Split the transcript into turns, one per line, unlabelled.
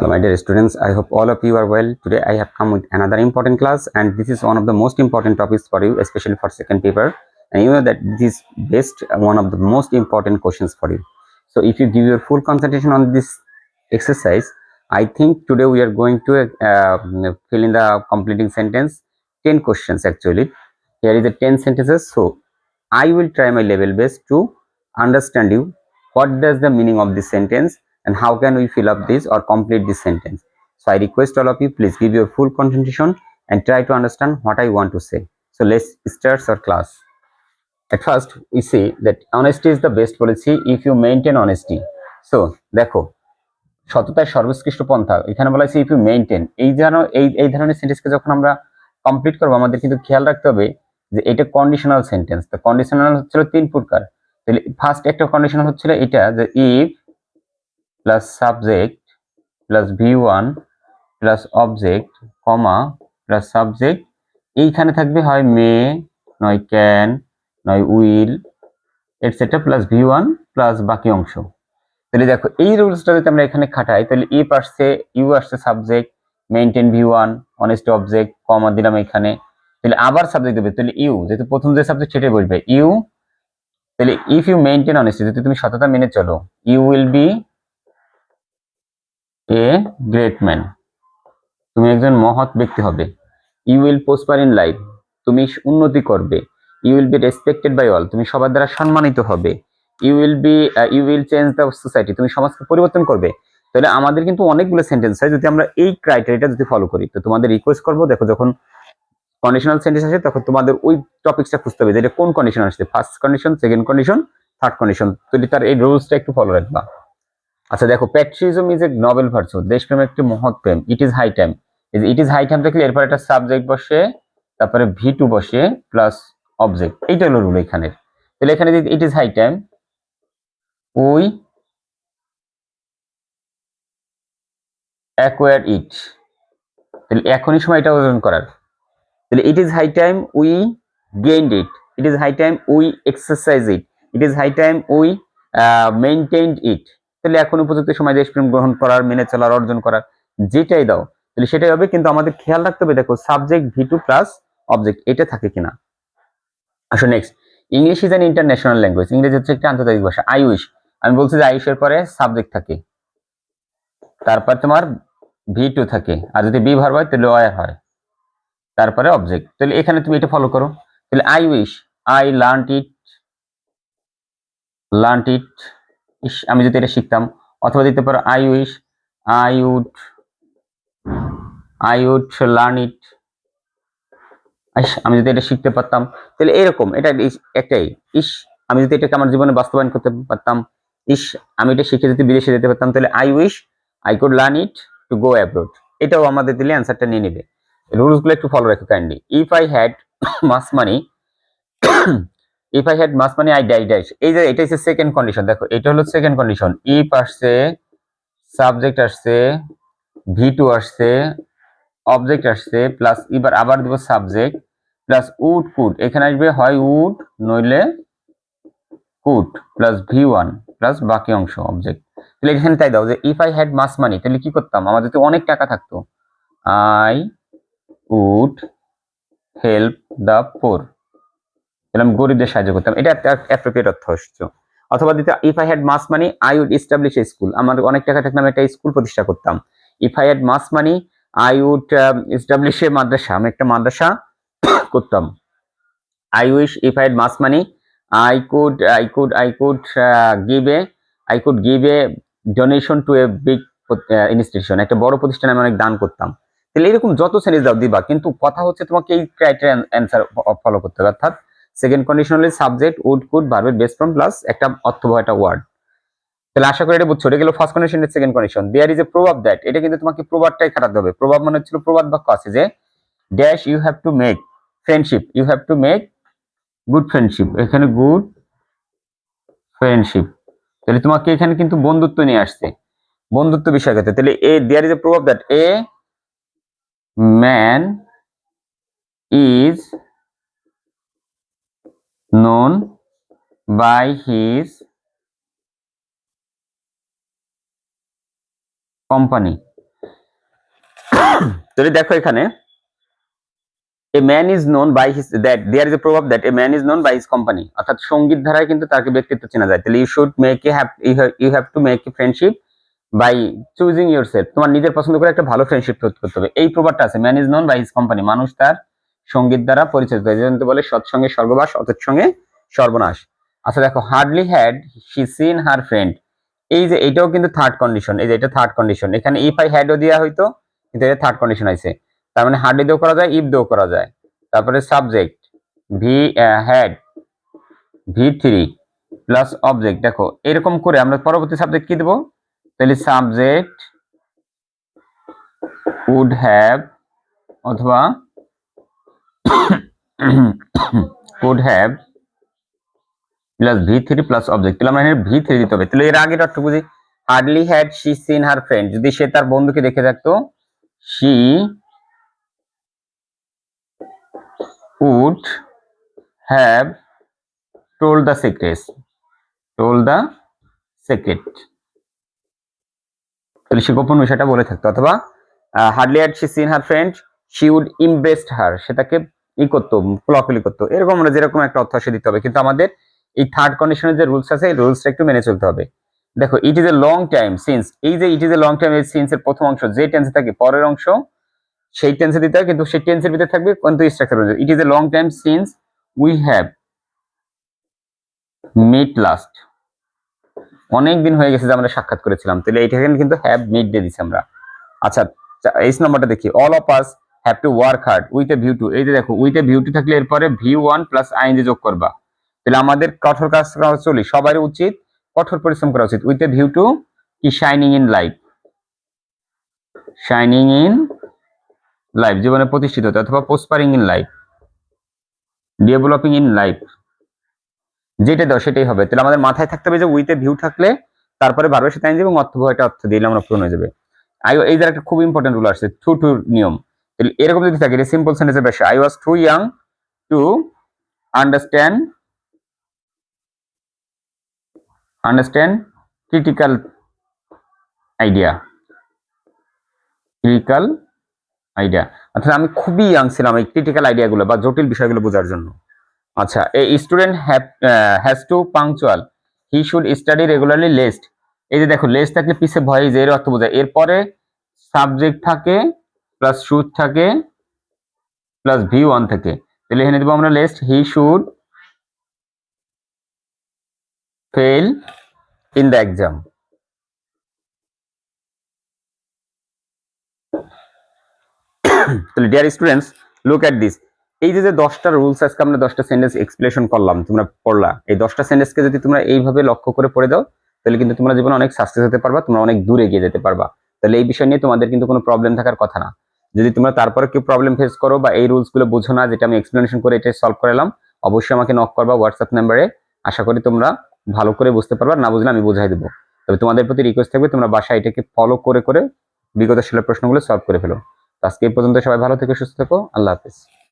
Hello, my dear students. I hope all of you are well. Today, I have come with another important class, and this is one of the most important topics for you, especially for second paper. And you know that this is best one of the most important questions for you. So, if you give your full concentration on this exercise, I think today we are going to uh, fill in the completing sentence 10 questions actually. Here is the 10 sentences. So, I will try my level best to understand you what does the meaning of this sentence and how can we fill up this or complete this sentence. So I request all of you please give your full concentration and try to understand what I want to say. So let's start our class. At first we see that honesty is the best policy if you maintain honesty. So দেখো সততার সর্বোৎকৃষ্ট পন্থা এখানে বলা হয়েছে if you maintain এই যেন এই এই ধরনের সেন্টেন্সকে যখন আমরা কমপ্লিট করব আমাদের কিন্তু খেয়াল রাখতে হবে যে এটা কন্ডিশনাল সেন্টেন্স তো কন্ডিশনাল হচ্ছিল তিন প্রকার তাহলে ফার্স্ট একটা কন্ডিশনাল হচ্ছিল এটা যে if plus subject plus V one plus object comma plus subject এইখানে থাকবে হয় মে, নয় ক্যান, নয় will etcetera plus V one plus বাকি অংশ। তাহলে দেখো, এই রুলসটা যদি আমরা এখানে খাটাই, তাহলে ইফ আসছে ইউ আসছে subject maintain V one honest object comma দিলাম এখানে। তাহলে আবার সাবজেক্ট দেবে, তাহলে ইউ যেহেতু প্রথম যে সাবজেক্ট সেটাই বসবে ইউ তাহলে ইফ ইউ মেনটেন অনেস্টি যদি তুমি সততা মেনে চলো you will be a great man তুমি একজন মহৎ ব্যক্তি হবে। You will prosper in life তুমি উন্নতি করবে। You will be respected by all তুমি সবার দ্বারা সম্মানিত হবে। You will be you will change the society তুমি সমাজকে পরিবর্তন করবে। তাহলে আমাদের কিন্তু অনেকগুলো সেন্টেন্স হয় যদি আমরা এই ক্রাইটেরিয়াটা যদি ফলো করি, তো তোমাদের রিকোয়েস্ট করব, দেখো যখন কন্ডিশনাল সেন্টেন্স আসে, তখন তোমাদের ওই টপিকসটা খুঁজতে হবে যে এটা কোন কন্ডিশন আসছে। First condition second condition third condition যদি তার এই রুলসটা একটু ফলো রাখবা। আচ্ছা দেখো patriotism is a noble virtue দেশপ্রেম একটি মহৎ প্রেম। It is high time it is high time দেখলে এরপর একটা সাবজেক্ট বসে, তারপরে ভি টু বসে প্লাস অবজেক্ট এইটা হলো রুল এখানে। তাহলে এখানে it is high time we acquire it তাহলে এখনই সময় এটা অর্জন করার। তাহলে it is high time we gained it it is high time we exercise it it is high time we maintained it তাহলে এখন উপযুক্ত সময় দেশপ্রেম গ্রহণ করার, মেনে চলার, অর্জন করার যেটাই দাও, তাহলে সেটাই হবে। কিন্তু আমাদের খেয়াল রাখতে হবে, দেখো subject V two plus object এটা থাকে কিনা। আসো next English is an international language ইংরেজি হচ্ছে একটা আন্তর্জাতিক ভাষা আই উইশ আমি বলছি যে আয়ুষের পরে সাবজেক্ট থাকে। তারপর তোমার ভি টু থাকে। আর যদি বি ভার হয়, তাহলে ওয়ার হয়। তারপরে অবজেক্ট তাহলে এখানে তুমি এটা ফলো করো। তাহলে I wish I learn it learn it ইস, আমি যদি এটা শিখতাম। অথবা দিতে পারো I wish I would I would learn it আমি যদি এটা শিখতে পারতাম, তাহলে এরকম, এটা একটাই। ইস, আমি যদি এটাকে আমার জীবনে বাস্তবায়ন করতে পারতাম, ইস, আমি এটা শিখে যদি বিদেশে যেতে পারতাম, তাহলে I wish I could learn it to go abroad এটাও আমাদের দিলে অ্যান্সারটা নিয়ে নেবে। রুলসগুলো একটু ফলো রাখো kindly if I had much money if I had much money I die dice এই যে এটা হচ্ছে সেকেন্ড কন্ডিশন দেখো, এটা হলো সেকেন্ড কন্ডিশন ইফ আসছে সাবজেক্ট আসছে ভি টু আসছে অবজেক্ট আসছে প্লাস এবার আবার দেবো সাবজেক্ট প্লাস উড কুড এখানে আসবে হয় উড নইলে could plus V one plus বাকি অংশ অবজেক্ট তাহলে এখানে তাই দাও যে if I had much money, তাহলে কি করতাম? আমাদের তো অনেক টাকা থাকতো। I would help the poor তাহলে আমি গরিবদের সাহায্য করতাম, এটা একটা অ্যাপ্রোপ্রিয়েট অর্থ আসছে অথবা দিতে if I had much money I would establish a school আমার অনেক টাকা থাকলে আমি একটা স্কুল প্রতিষ্ঠা করতাম। If I had much money I would establish a madrasa. আমি একটা মাদ্রাসা করতাম। I wish if I had much money I could I could I could give a I could give a donation to a big institution একটা বড় প্রতিষ্ঠানে আমি অনেক দান করতাম। তাহলে এরকম যত শ্রেণি দাও দিবা, কিন্তু কথা হচ্ছে তোমাকে এই ক্রাইটেরিয়া অ্যান্সার ফলো করতে হবে। অর্থাৎ সেকেন্ড কন্ডিশন হলে সাবজেক্ট উড কুড ভার্বের বেস ফর্ম প্লাস একটা অর্থবহ একটা ওয়ার্ড তাহলে আশা করি এটা বুঝছ, এটা গেল first condition second condition there is a proverb that এটা কিন্তু তোমাকে প্রভাবটাই খাটাতে হবে। প্রভাব মানে হচ্ছিল প্রবাদ বাক্য আছে যে dash you have to make friendship you have to make good friendship এখানে গুড ফ্রেন্ডশিপ তাহলে তোমাকে এখানে কিন্তু বন্ধুত্ব নিয়ে আসছে। বন্ধুত্ব বিষয় ক্ষেত্রে। তাহলে এ there is a proverb that a man is known by his company. তাহলে দেখো এখানে a man is known by his that there is a proverb that a man is known by his company অর্থাৎ সংগীত ধারায় কিন্তু তাকে ব্যক্তিত্ব চেনা যায়। তাহলে you should make a have you have to make a friendship by choosing yourself তোমার নিজের পছন্দ করে একটা ভালো ফ্রেন্ডশিপ করতে হবে। এই প্রভাবটা আছে man is known by his company মানুষ তার সংগীত দ্বারা হয় যেমন বলে, সৎসঙ্গে স্বর্গবাস অতৎসঙ্গে সর্বনাশ। আচ্ছা দেখো hardly had she seen her friend এই যে এটাও কিন্তু থার্ড কন্ডিশন এই যে এটা থার্ড কন্ডিশন এখানে ইফ আই হ্যাডও দেওয়া হইতো, কিন্তু এটা থার্ড কন্ডিশন আছে তার মানে হার্ডলি দিয়েও করা যায় ইফ দিয়েও করা যায়। তারপরে subject V had V three plus object দেখো, এরকম করে আমরা পরবর্তী সাবজেক্ট কি দেবো? তাহলে সাবজেক্ট উড হ্যাভ অথবা would have plus V three plus object তাহলে আমরা ভি থ্রি দিতে হবে। তাহলে এর আগে একটু বুঝি? Hardly had she seen her friend যদি সে তার বন্ধুকে দেখে থাকতো she would have told the secret told the secret তাহলে সে গোপন বিষয়টা বলে থাকতো। অথবা hardly had she seen her friend she would embraced her সেটাকে ই করতো ফ্লফিলি করতো। এরকম আমরা যেরকম একটা অর্থ দিতে হবে। কিন্তু আমাদের এই থার্ড কন্ডিশনের যে রুলস আছে, এই রুলসটা একটু মেনে চলতে হবে। দেখো it is a long time since এই যে it is a long time এই সিন্স এর প্রথম অংশ, যে টেন্সে থাকে, পরের অংশ, সেই টেন্সে দিতে হয়, কিন্তু সেই টেন্সের ভিতরে থাকবে কিন্তু structure it is a long time since we have meet last অনেক দিন হয়ে গেছে যে আমরা সাক্ষাৎ করেছিলাম। তাহলে এইটাকে কিন্তু হ্যাভ মিট দিয়ে দিচ্ছি আমরা। আচ্ছা এই নাম্বারটা দেখি। All of us have to work hard with a view to এই যে দেখো উইথ এ ভিউ টু থাকলে এরপরে ভি ওয়ান প্লাস আইনজি যোগ করবা। তাহলে আমাদের কঠোর কাজ করা চলি সবার উচিত কঠোর পরিশ্রম করা উচিত। উইথ এ ভিউ টু কি? Shining in life shining in life জীবনে প্রতিষ্ঠিত হতে, অথবা prospering in life developing in life যেটা দাও, সেটাই হবে। তাহলে আমাদের মাথায় থাকতে হবে যে উইথ ভিউ থাকলে তারপরে বারবার সাথে আইন এবং অর্থ একটা অর্থ দিলে আমরা পূরণ হয়ে যাবে। আই এই দ্বারা একটা খুব ইম্পর্টেন্ট রুল আসছে টু টু নিয়ম। এরকম যদি থাকে, এটা সিম্পল সেন্টেন্সের বেশি I was too young to understand understand critical idea critical idea অর্থাৎ আমি খুবই ইয়াং ছিলাম এই ক্রিটিক্যাল আইডিয়াগুলো বা জটিল বিষয়গুলো বোঝার জন্য। আচ্ছা এই student has to punctual he should study regularly lest এই যে দেখো লেস্ট থাকলে পিছে যে এর অর্থ বোঝায়। এরপরে সাবজেক্ট থাকে প্লাস শুড থাকে প্লাস ভি ওয়ান থাকে। তাহলে এখানে দেবো আমরা lest he should fail in the exam তাহলে dear students look at this এই যে দশটা রুলস আজকে আমরা দশটা সেন্টেন্স এক্সপ্লেশন করলাম, তোমরা পড়লা, এই দশটা সেন্টেন্সকে যদি তোমরা এইভাবে লক্ষ্য করে পড়ে দাও, তাহলে কিন্তু তোমরা জীবনে অনেক সাকসেস হতে পারবা, তোমরা অনেক দূরে এগিয়ে যেতে পারবা। তাহলে এই বিষয় নিয়ে তোমাদের কিন্তু কোনো প্রবলেম থাকার কথা না। যদি তোমরা তারপরে কেউ প্রবলেম ফেস করো বা এই রুলসগুলো বুঝো না, যেটা আমি এক্সপ্লেনেশন করে এটা সলভ করালাম অবশ্যই আমাকে নক করবা হোয়াটসঅ্যাপ নাম্বারে আশা করি তোমরা ভালো করে বুঝতে পারবা, না বুঝলে আমি বুঝাই দেবো। তবে তোমাদের প্রতি রিকোয়েস্ট থাকবে, তোমরা বাসায় এটাকে ফলো করে করে বিগত সালের প্রশ্নগুলো সলভ করে ফেলো। আজকে এই পর্যন্ত সবাই ভালো থেকে, সুস্থ থেকো, আল্লাহ হাফিজ।